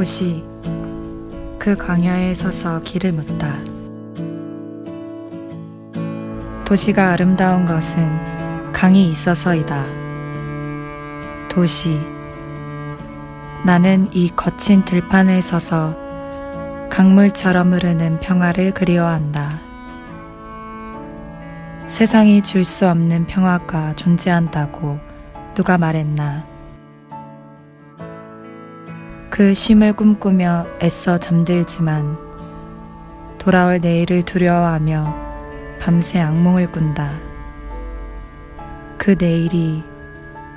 도시 그 광야에 서서 길을 묻다. 도시가 아름다운 것은 강이 있어서이다. 도시 나는 이 거친 들판에 서서 강물처럼 흐르는 평화를 그리워한다. 세상이 줄 수 없는 평화가 존재한다고 누가 말했나? 그 쉼을 꿈꾸며 애써 잠들지만 돌아올 내일을 두려워하며 밤새 악몽을 꾼다. 그 내일이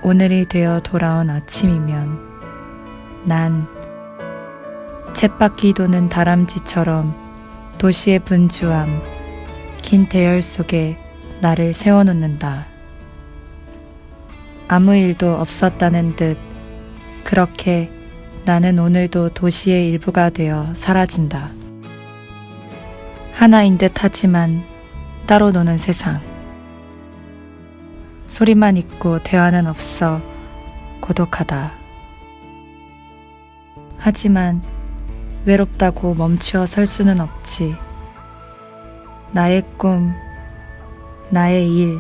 오늘이 되어 돌아온 아침이면 난 쳇바퀴 도는 다람쥐처럼 도시의 분주함, 긴 대열 속에 나를 세워놓는다. 아무 일도 없었다는 듯 그렇게 나는 오늘도 도시의 일부가 되어 사라진다. 하나인 듯 하지만 따로 노는 세상. 소리만 있고 대화는 없어 고독하다. 하지만 외롭다고 멈추어 설 수는 없지. 나의 꿈, 나의 일,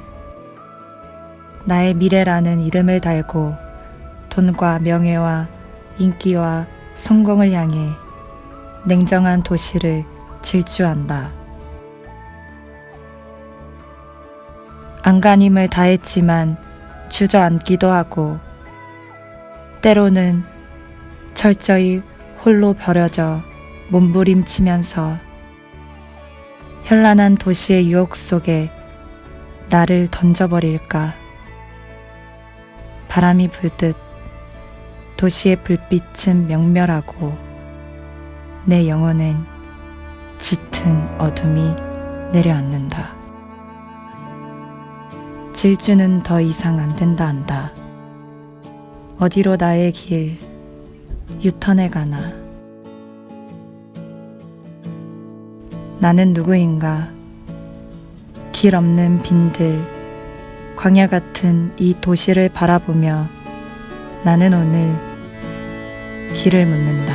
나의 미래라는 이름을 달고 돈과 명예와 인기와 성공을 향해 냉정한 도시를 질주한다. 안간힘을 다했지만 주저앉기도 하고 때로는 철저히 홀로 버려져 몸부림치면서 현란한 도시의 유혹 속에 나를 던져버릴까. 바람이 불듯 도시의 불빛은 명멸하고 내 영혼엔 짙은 어둠이 내려앉는다. 질주는 더 이상 안 된다 한다. 어디로 나의 길 유턴해 가나. 나는 누구인가? 길 없는 빈들, 광야 같은 이 도시를 바라보며 나는 오늘 길을 묻는다.